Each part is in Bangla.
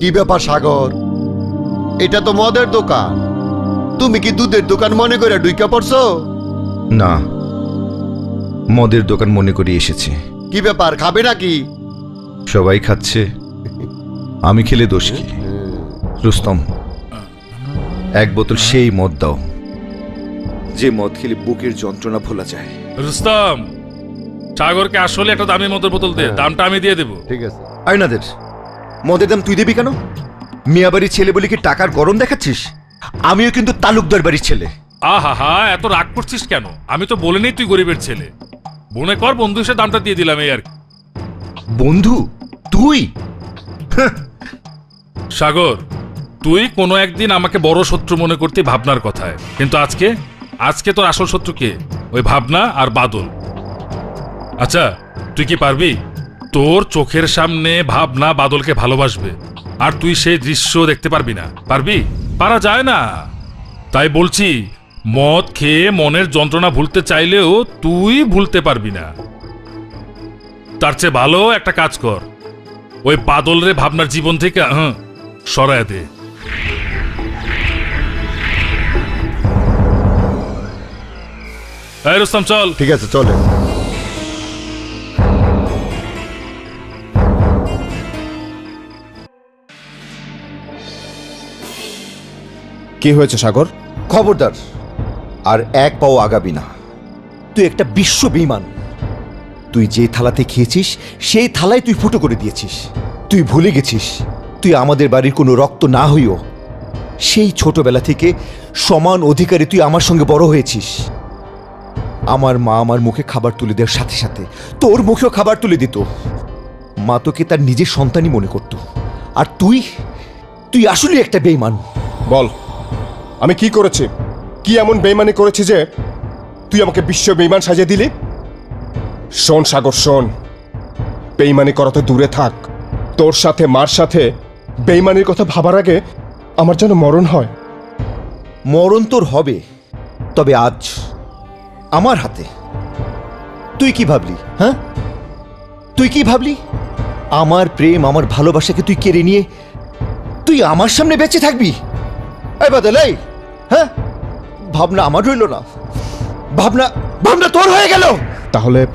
কি ব্যাপার সাগর? এটা তো মদের দোকান। তুমি কি দুধের দোকান মনে করে ডুইকা পড়ছো? না মদের দোকান মনে করে এসেছে। কি ব্যাপার খাবে নাকি? সবাই খাচ্ছে আমি খেলে দোষ কি? রুস্তম এক বোতল সেই মদ দাও। যে মদ খেলে বুকের যন্ত্রণা ভোলা যায়। রুস্তম সাগরকে আসলে একটা দামি মদের বোতল দে দামটা আমি দিয়ে দেবো। ঠিক আছে। আয়নাদের মদের দাম তুই দিবি কেন? মিয়া বাড়ির ছেলে বলে কি টাকার গরম দেখাচ্ছিস? আমিও কিন্তু তালুকদার বাড়ির ছেলে। আহা হা এত রাগ করছিস কেন? আমি তো বলিনি তুই গরিবের ছেলে। মনে কর বন্ধু হিসেবে দামটা দিয়ে দিলাম এই আর কি। বন্ধু? তুই? সাগর তুই কোনো একদিন আমাকে বড় শত্রু মনে করতে ভাবনার কথায়। কিন্তু আজকে? আজকে তোর আসল শত্রু কে? ওই ভাবনা আর বাদল। আচ্ছা তুই কি পারবি? তোর চোখের সামনে ভাবনা বাদলকে ভালোবাসবে। আর তুই সেই দৃশ্য দেখতে পারবি না। পারবি? পারা যায় না। তাই বলছি, মদ খেয়ে মনের যন্ত্রণা ভুলতে চাইলেও তুই ভুলতে পারবি না। তার চেয়ে ভালো একটা কাজ কর। ওই বাদল রে ভাবনার জীবন থেকে হ্যাঁ সরায় দে। রুস্তম, চল। ঠিক আছে, চলে। কি হয়েছে সাগর? খবরদার। আর এক পাও আগাবি না। তুই একটা বিশ্ব বিমান। তুই যে থালাতে খেয়েছিস সেই থালায় তুই ফুটো করে দিয়েছিস। তুই ভুলে গেছিস তুই আমাদের বাড়ির কোনো রক্ত না হইও। সেই ছোটবেলা থেকে সমান অধিকারে তুই আমার সঙ্গে বড় হয়েছিস। আমার মা আমার মুখে খাবার তুলে দেওয়ার সাথে সাথে তোর মুখেও খাবার তুলে দিত। মা তোকে তার নিজের সন্তানই মনে করত। আর তুই তুই আসলে একটা বেইমান বল। আমি কি করেছি? কি এমন বেইমানি করেছি যে তুই আমাকে বিশ্ব বেইমান সাজিয়ে দিলি? শোন সাগর, শোন। বেইমানি করা তো দূরে থাক। তোর সাথে, মার সাথে বেইমানির কথা ভাবার আগে আমার যেন মরণ হয়। মরণ তোর হবে, তবে আজ আমার হাতে। তুই কি ভাবলি হ্যাঁ? তুই কি ভাবলি? আমার প্রেম, আমার ভালোবাসাকে তুই কেড়ে নিয়ে তুই আমার সামনে বেঁচে থাকবি? এই বাদল, এই! হ্যাঁ? ভাবনা আমার রইল না। ভাবনা ভাবনা তোর হয়ে গেল। তাহলে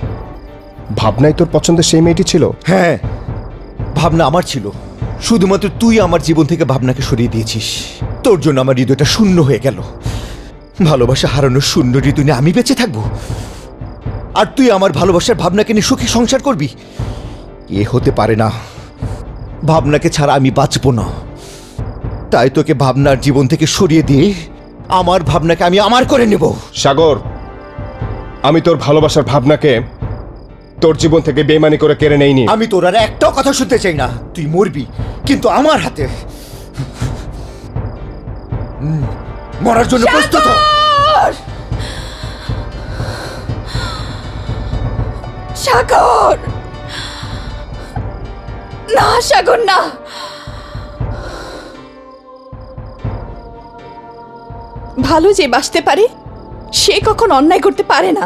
ভাবনাই তোর পছন্দের সেই মেয়েটি ছিল? হ্যাঁ ভাবনা আমার ছিল। শুধুমাত্র তুই আমার জীবন থেকে ভাবনাকে সরিয়ে দিয়েছিস। তোর জন্য আমার হৃদয়টা শূন্য হয়ে গেল। ভালোবাসা হারানোর শূন্য হৃদয় নিয়ে আমি বেঁচে থাকব। আর তুই আমার ভালোবাসার ভাবনাকে নিয়ে সুখী সংসার করবি? এ হতে পারে না। ভাবনাকে ছাড়া আমি বাঁচবো না। তাই তোকে ভাবনার জীবন থেকে সরিয়ে দিয়ে আমার ভাবনাকে আমি আমার করে নেব। সাগর আমি তোর ভালোবাসার ভাবনাকে তোর জীবন থেকে বেইমানি করে কেড়ে নেইনি। আমি তোর আর একটাও কথা শুনতে চাই না। তুই মরবি কিন্তু আমার হাতে। মরার জন্য প্রস্তুত সাগর! না সাগর না। ভালো যে বাসতে পারে সে কখন অন্যায় করতে পারে না।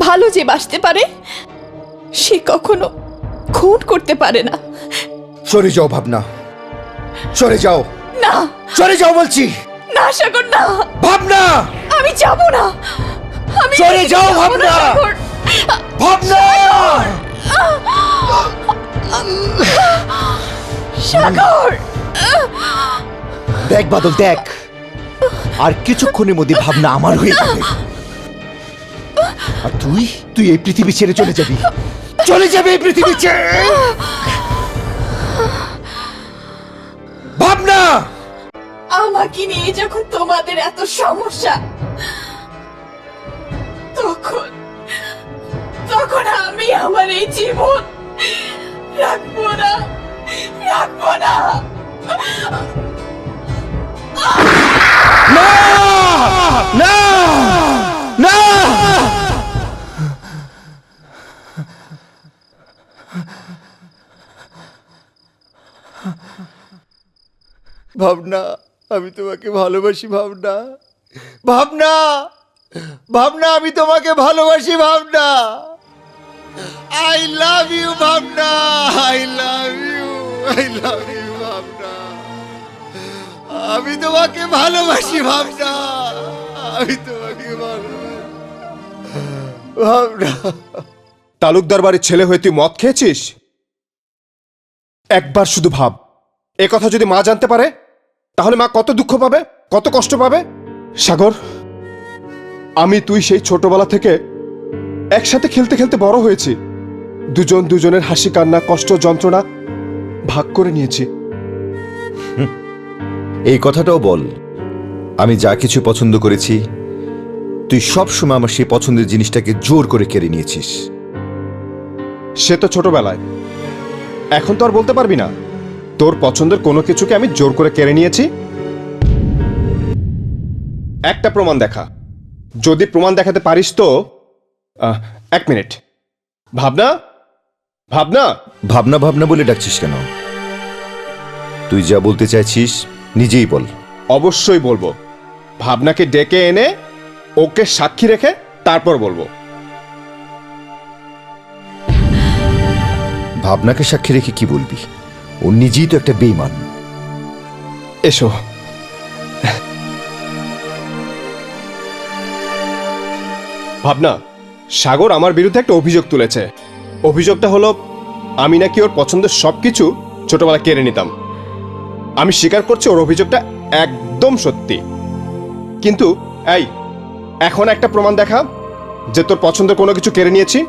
ভালো যে বাসতে পারে সে কখনো খুন করতে পারে না। সরে যাও ভাবনা। সরে যাও। না। সরে যাও বলছি। না সাগর না। ভাবনা। আমি যাব না। আমি চলে যাও, ভাবনা। ভাবনা। সাগর। দেখ বাদল দেখ। আর কিছুক্ষণের মধ্যে ভাবনা আমার হয়ে যাবে। আর তুই? তুই এই পৃথিবী ছেড়ে চলে যাবি। চলে যাবে এই পৃথিবী ছেড়ে! ভাবনা! আমাকে নিয়ে যখন তোমাদের এত সমস্যা, তখন তখন আমি আমার এই জীবন রাখব না রাখব না। না না ভাবনা, আমি তোমাকে ভালোবাসি, ভাবনা। ভাবনা ভাবনা, আমি তোমাকে ভালোবাসি, Bhabna. I love you Bhabna. I love you I love you আমি তোমাকে ভালোবাসি, ভাবনা। আমি তোমাকে ভালোবাসি তালুকদার বাড়ির ছেলে হয়ে তুই মদ খেয়েছিস? একবার শুধু ভাব। এ কথা যদি মা জানতে পারে, তাহলে মা কত দুঃখ পাবে, কত কষ্ট পাবে? সাগর, আমি, তুই সেই ছোটবেলা থেকে একসাথে খেলতে খেলতে বড় হয়েছি। দুজন দুজনের হাসি কান্না, কষ্ট যন্ত্রণা ভাগ করে নিয়েছি। এই কথাটাও বল। আমি যা কিছু পছন্দ করেছি তুই সব সময় আমার সেই পছন্দের জিনিসটাকে জোর করে কেড়ে নিয়েছিস। সে তো ছোটবেলায়। এখন তো আর বলতে পারবি না। তোর পছন্দের কোনো কিছুকে আমি জোর করে কেড়ে নিয়েছি? একটা প্রমাণ দেখা। যদি প্রমাণ দেখাতে পারিস তো আহ, এক মিনিট। ভাবনা? ভাবনা? ভাবনা ভাবনা বলে ডাকছিস কেন? তুই যা বলতে চাইছিস নিজেই বল। অবশ্যই বলব। ভাবনাকে ডেকে এনে ওকে সাক্ষী রেখে তারপর বলব। ভাবনাকে সাক্ষী রেখে কি বলবি? ও নিজেই তো একটা বেইমান এসো। ভাবনা সাগর আমার বিরুদ্ধে একটা অভিযোগ তুলেছে। অভিযোগটা হলো আমি নাকি ওর পছন্দের সবকিছু ছোটবেলা কেড়ে নিতাম। আমি স্বীকার করছি ওর অভিযোগটা একদম সত্যি। কিন্তু, এই, এখন একটা প্রমাণ দেখা যে তোর পছন্দের কোনো কিছু কেড়ে নিয়েছি?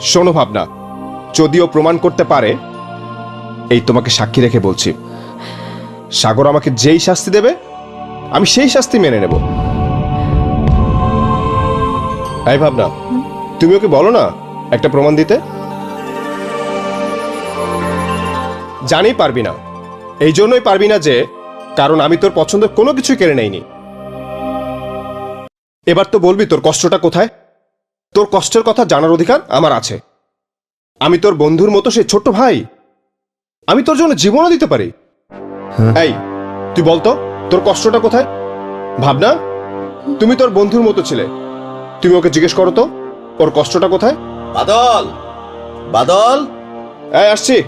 শোনো ভাবনা, যদিও প্রমাণ করতে পারে, এই তোমাকে সাক্ষী রেখে বলছি। সাগর আমাকে যেই শাস্তি দেবে, আমি সেই শাস্তি মেনে নেব। তাই ভাবনা, তুমি ওকে বলো না একটা প্রমাণ দিতে? জানি পারবি না। এই জন্যই পারবি না যে কারণ আমি তোর পছন্দের কোনো কিছু কেড়ে নেইনি। এবার তো বলবি তোর কষ্টটা কোথায়? তোর কষ্টের কথা জানার অধিকার আমার আছে। আমি তোর বন্ধুর মতো সে ছোট্ট ভাই। আমি তোর জন্য জীবনও দিতে পারি। এই তুই বলতো তোর কষ্টটা কোথায়? ভাবনা তুমি তোর বন্ধুর মতো ছিলে। তুমি ওকে জিজ্ঞেস করো তো ওর কষ্টটা কোথায়? বাদল! বাদল! এই আসছি।